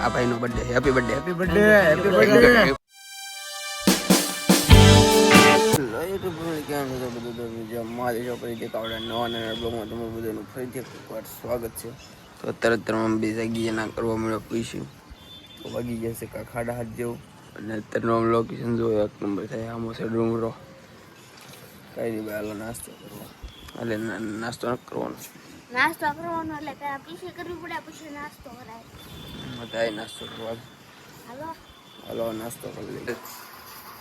આ ભાઈનો birthday happy birthday happy birthday happy birthday મારી છોકરી જે કાવડા નવા નાના બ્લોગમાં તમારું બધાનું ફરીથી એકવાર સ્વાગત છે તો તરત તરત બે જાગી ના કરવા મળ્યો પીશું તો વાગી જશે કા ખાડા હાથ જેવું અને અત્યારનું લોકેશન જો એક નંબર થાય આમો છે ડુંગરો કઈ નહીં ભાઈ નાસ્તો કરવા હાલે નાસ્તો ન કરવાનો નાસ્તો કરવાનો એટલે પેલા પીસી કરવી પડે પછી નાસ્તો કરાય. બધાય નાસ્તો કરવા હાલો હાલો નાસ્તો કરી લઈએ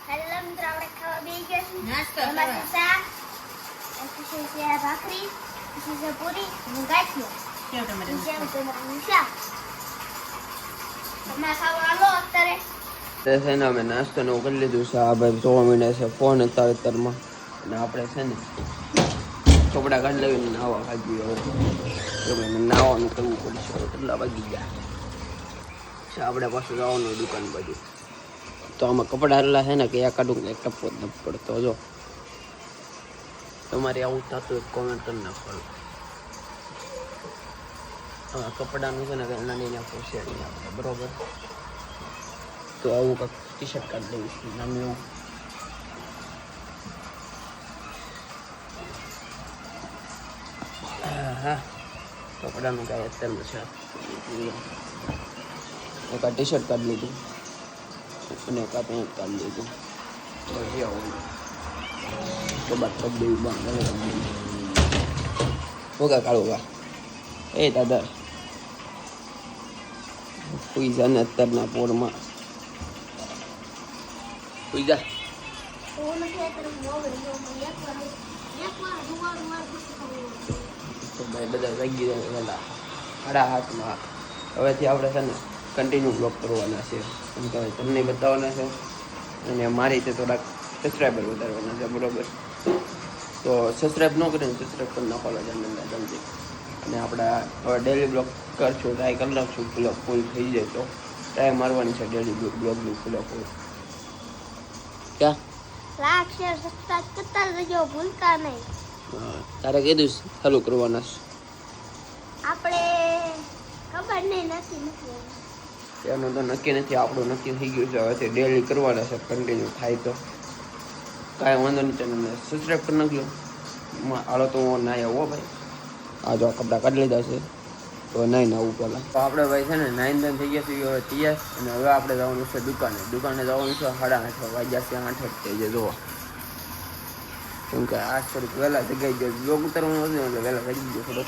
હેલો મિત્રો આપણે ખાવા બેસી ગયા છીએ નાસ્તો છે શાક પછી છે ભાખરી પછી છે પૂરી અને ગાંઠિયો સેવ ટમેટાનું શાક તમે ખાવા હાલો અત્યારે તે છે ને અમે નાસ્તો ને કરી લીધું છે આ ભાઈ જોવા માંડ્યા છે ફોન અત્યારે અત્યારમાં અને આપણે છે ને કપડા કાઢી લાવીને નાવા ખાધી હવે નાવાનું કરવું પડશે કેટલા વાગી ગયા છે. આપણે પાછું જવાનું દુકાન બાજુ. તો આમાં કપડાં એટલા છે ને, કે આ કાઢું એક ટપકો જ નથી પડતો. જો. તમારે આવું થતું એક કોમેન્ટ કરી નાખવાનું. હા કપડાનું છે ને કે નાની એના પોસે નહીં આપણે બરોબર? તો આવું કાંક ટી શર્ટ કાઢી લઈશ, નાનું એવું. હા કપડાનું કાંઈ અત્યારનું છે. એક આ ટી શર્ટ કાઢી લીધું. અને એક આ પેન્ટ કાઢી લીધું. પછી આવું ઓકા કાળું એ દાદા. પૈસા ને અત્યારના પોરમાં. પૈસા તો તો ભાઈ બધા જાગી જાય વહેલા સાડા હાથમાં. હવેથી આપણે છે ને કન્ટિન્યુ બ્લોક કરવાના છે. એમ કે તમને બતાવવાના છે. અને મારી રીતે થોડાક સબસ્ક્રાઈબર વધારવાના છે બરાબર? તો સબસ્ક્રાઈબ ન કરીને સબસ્ક્રાઈબ કરી નાખવાના ચેનલને જલ્દી અને આપણા હવે ડેલી બ્લોગ કરશું ટ્રાય કરી નાખશું બ્લોગ ફૂલ થઈ જાય તો. ટ્રાય મારવાની છે ડેલી બ્લોગનું ફૂલો ફૂલ ક્યાં? લાખ શેર સબસ્ક્રાઇબ કરતા રહેજો ભૂલતા નહીં. તારે કીધું છે ચાલુ કરવાના છે? આપણે ખબર નહીં નથી નથી. એનું તો નક્કી નથી, આપણું નક્કી થઈ ગયું છે. હવેથી ડેલી કરવાના છે કન્ટિન્યુ થાય તો. કાંઈ વાંધો નહીં ચેનલને સબસ્ક્રાઈબ કરી નાખજો. હાલો તો હું નાઈ આવો ભાઈ. આ જો કપડાં કાઢી લીધા છે. તો નાઈને નાવું પહેલાં. તો આપણે ભાઈ છે ને નાઈન ધન થઈ ગયા છે, હવે તૈયાર. અને હવે આપણે જવાનું છે દુકાને. દુકાને જવાનું છે સાડા આઠ વાગ્યા છે, આઠ જ થઈ જાય જોવા કેમ કે આ થોડીક વહેલા જગાઈ ગયો. યોગ ઉતરવાનું હતું એટલે વહેલા જગી ગયો થોડોક.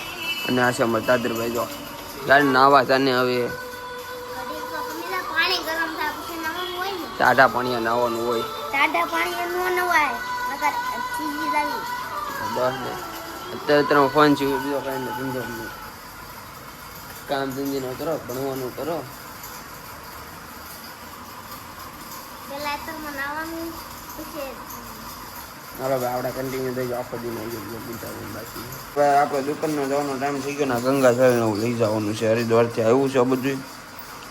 અને આ છે અમારા દાદરભાઈ, જો. ગાડી નાવા તાને હવે ટાઢા પાણીએ નાવાનું હોય. ટાઢા પાણી નો નવાય નકર ચીજી લાવી બસ ને. અત્યારે તને ફોન છે બીજો કાંઈ નથી ધંધો નહીં. કામ ધંધીનો કરો ભણવાનું કરો. પેલા તરમાં નાવાનું હાલો ભાઈ આપણે કન્ટિન્યુ થઈ આખો દિન બાકી આપણે દુકાનનો જવાનો ટાઈમ થઈ ગયો ને ગંગા જળને લઈ જવાનું છે. હરિદ્વારથી આવ્યું છે બધું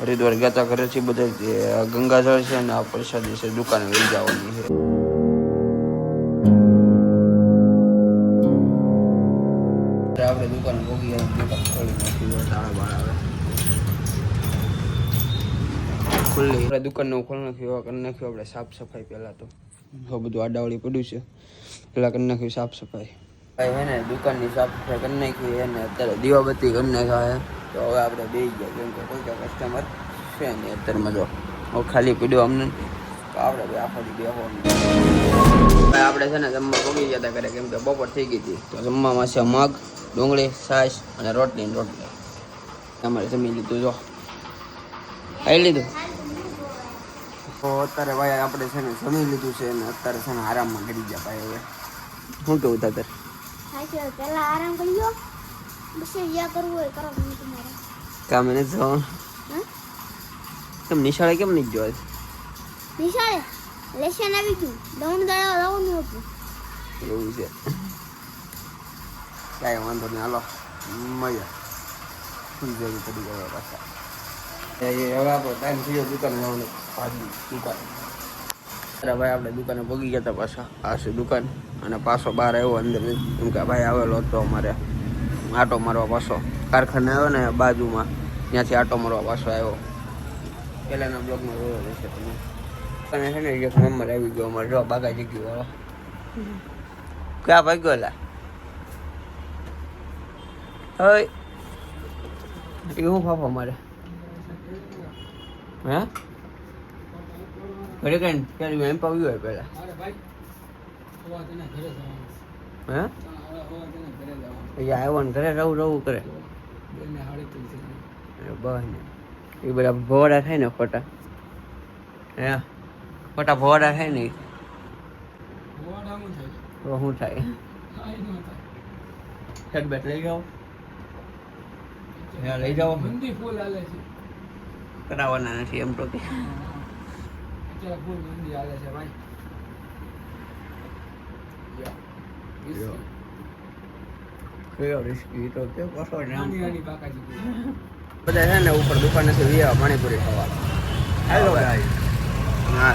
હરિદ્વાર ગયા તા ઘરેથી બધા જે આ ગંગા જળ છે અને આ પ્રસાદી છે, દુકાને લઈ જવાની છે. આપણે દુકાન ભોગી દુકાન ખોલી નાખી તાળા બાળા આવે. ખુલ્લી. આપણે દુકાનનો ખોલી નાખ્યું, એવા કરી નાખ્યું, આપણે સાફ સફાઈ પહેલાં તો. આ બધું આડાવળી પડ્યું છે, પહેલાં કરી નાખ્યું સાફ સફાઈ. ભાઈ, હે ને, દુકાનની સાફ સફાઈ કરી નાખી અને અત્યારે દીવાબત્તી કરી નાખ્યા તો હવે આપણે બે ગયા, કેમ કે કોઈ કસ્ટમર છે નહીં અત્યારમાં જો. હું ખાલી પીડ્યો અમને. આપણે બે આખો દી બેસવાનું ભાઈ, આપણે છે ને જમવા પગી ગયા હતા ઘરે, કેમ કે બપોર થઈ ગઈ હતી. તો જમવામાં છે મગ, ડુંગળી, છાશ અને રોટલી ને રોટલી. તમારે જમી લીધું જો. ખાઈ લીધું? તો અત્યારે ભાઈ, આપણે છે ને જમી લીધું છે ને અત્યારે છે ને આરામમાં કરી ગયા ભાઈ હવે. શું કેવું તાતર પેલા આરામ કરી લો પછી યા કરવું હોય કરો કામ એને જવાનું. કેમ નિશાળે કેમ નહીં જોવા નિશાળે? લેશન આવી ગયું. દોણ દાડા લાવવાનું હતું. એવું છે. કાંઈ વાંધો નહીં હાલો. મજા ફૂલ જેવી પડી ગયા પાછા. હવે આપણો ટાઈમ થયો દુકાને જવાનું. ભાજી દુકાન. ભાઈ આપણે દુકાને ભોગી ગયા હતા પાછા. આ છે દુકાન. અને પાછો બહાર આવ્યો અંદર. કેમ કે ભાઈ આવેલો હતો અમારે. આટો મારવા પાછો. કારખાને આવ્યો ને બાજુમાં. ત્યાંથી આટો મારવા પાછો આવ્યો. પહેલાંના બ્લોગમાં જોયો રહેશે તમે. તમે છે ને એક નંબર આવી ગયો અમારે. જો બાગા જગ્યા વાળો ક્યાં ભાગ્યો લા? હોય એ હું ફાફો મારે? હે? ઘરે કઈ ત્યારે એમ પાવ્યું હોય પેલા હે? આવ્યો ને, ઘરે રહું રહું કરે. બસ એ બધા ભોવાડા થાય ને ખોટા. હે? ખોટા ભોવાડા થાય ને તો શું થાય? હેડ બેટ લઈ જાઓ. લઈ જાઓ. કરાવવાના નથી એમ તો કે. કયો રિસ્કી? તો કે કશો ને આમ. બધા છે ને ઉપર દુકાનેથી વિયા પાણીપુરી ખાવા. હેલો ભાઈ. હા.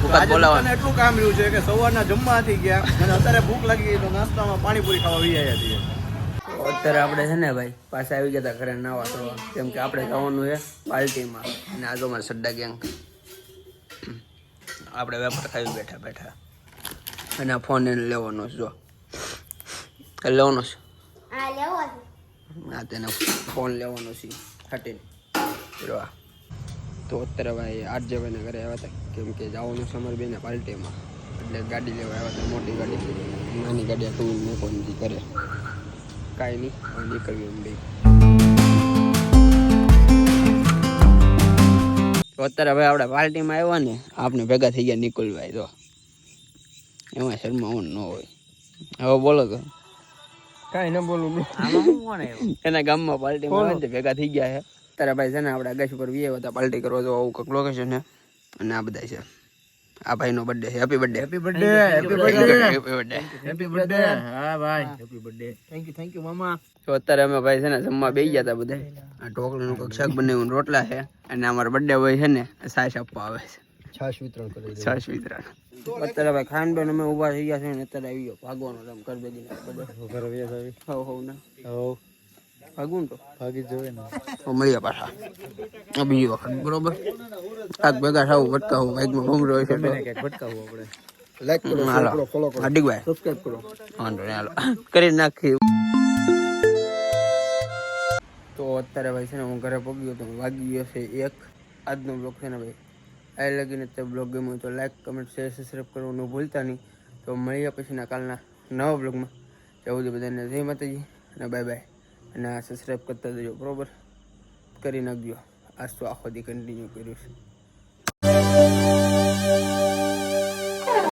ભૂકા બોલાવવા એટલું કામ રહ્યું છે કે સવારના જમવાથી ગયા અને અત્યારે ભૂખ લાગી ગઈ તો નાસ્તામાં પાણીપુરી ખાવા વી છીએ. અત્યારે આપણે છે ને ભાઈ પાછા આવી ગયા હતા ઘરે નાવા ધોવા કેમ કે આપણે જવાનું છે પાર્ટીમાં અને આ તો સડ્ડા ગેંગ આપણે વેપાર ખાઈ બેઠા બેઠા. અને આ ફોન એને લેવાનો છે જો. એ લેવાનો છે. આ તેનો ફોન લેવાનો છે, હટીને. જો તો અત્યારે ભાઈ આરજેભાઈને ઘરે આવ્યા હતા, કેમ કે જવાનું છે બેને પાર્ટીમાં. એટલે ગાડી લેવા આવ્યા હતા, મોટી ગાડી. નાની ગાડી ટુ વ્હીલ મૂકવાની કરે કાંઈ નહીં, હવે નીકળ્યું એમ તો અત્યારે ભાઈ આપણે પાર્ટીમાં આવ્યા ને, આપણે ભેગા થઈ ગયા નિકુલભાઈ તો એમાં શર્મા ન હોય. હવે બોલો તો. કાંઈ ન બોલું એના ગામમાં પાર્ટીમાં આવે ભેગા થઈ ગયા છે. તારા ભાઈ છે ને આપણે આગાશ ઉપર વીએ હતા પાર્ટી કરવા તો આવું કંઈક લોકેશન છે. અને આ બધા છે. આ ભાઈનો birthday happy birthday happy birthday happy happy birthday happy birthday હા ભાઈ. Happy birthday thank you thank you મામા તો અત્યારે અમે ભાઈ છે ને જમવા બેસી ગયા હતા બધા. આ ઢોકળીનું કક શાક બનાવ્યું રોટલા છે. અને અમારો બર્થડે હોય છે ને છાશ આપવા આવે છે. છાશ વિતરણ કરે છાશ વિતરણ. અત્યારે ભાઈ ખાન બેન અમે ઊભા થઈ ગયા છે ને અત્યારે આવી ગયો. ભાગવાનો રમ કર બધા. ઘર વ્યા આવી હો હો ને. હો. ભાગવું ને તો. ભાગી જોવે ને. તો મળીએ પાછા. આ બીજી વખત બરોબર? આજ ભેગા થવું ભટકાવું બાઇકમાં ઘૂમરો હોય છે તો. ક્યાંક ભટકાવવું આપણે. લાઈક કરો ફોલો કરો. હાર્દિકભાઈ સબસ્ક્રાઇબ કરો. વાંધો નહીં હાલો. કરી નાખી તો અત્યારે ભાઈ છે ને હું ઘરે પગ્યો તો વાગી ગયો છે એક. આજનો બ્લોક છે ને ભાઈ આ લગીને તે બ્લોગ ગમ્યું તો લાઇક કમેન્ટ શેર સબસ્ક્રાઈબ કરવાનું ભૂલતા નહીં. તો મળીએ પછીના કાલના નવા બ્લોગમાં. જવું છે બધાને જય માતાજી અને બાય બાય અને આ સબસ્ક્રાઈબ કરતા જજો બરાબર? કરી નાખજો. આજ તો આખો દી કન્ટિન્યુ કર્યું છે?